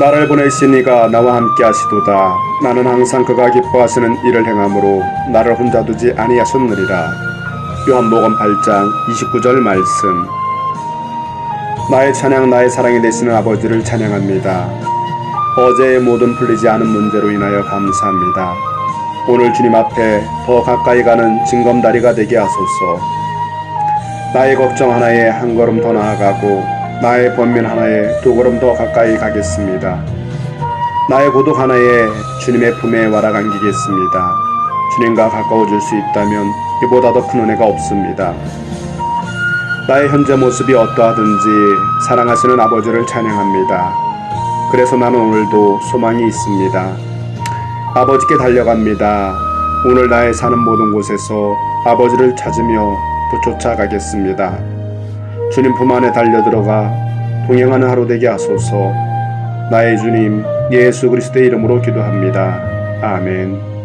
나를 보내시니가 나와 함께 하시도다. 나는 항상 그가 기뻐하시는 일을 행함으로 나를 혼자 두지 아니하셨느니라. 요한복음 8장 29절 말씀. 나의 찬양 나의 사랑이 되시는 아버지를 찬양합니다. 어제의 모든 풀리지 않은 문제로 인하여 감사합니다. 오늘 주님 앞에 더 가까이 가는 징검다리가 되게 하소서. 나의 걱정 하나에 한 걸음 더 나아가고 나의 번민 하나에 두 걸음 더 가까이 가겠습니다. 나의 고독 하나에 주님의 품에 와라 감기겠습니다. 주님과 가까워질 수 있다면 이보다 더 큰 은혜가 없습니다. 나의 현재 모습이 어떠하든지 사랑하시는 아버지를 찬양합니다. 그래서 나는 오늘도 소망이 있습니다. 아버지께 달려갑니다. 오늘 나의 사는 모든 곳에서 아버지를 찾으며 쫓아가겠습니다. 주님 품 안에 달려들어가 동행하는 하루 되게 하소서. 나의 주님 예수 그리스도의 이름으로 기도합니다. 아멘.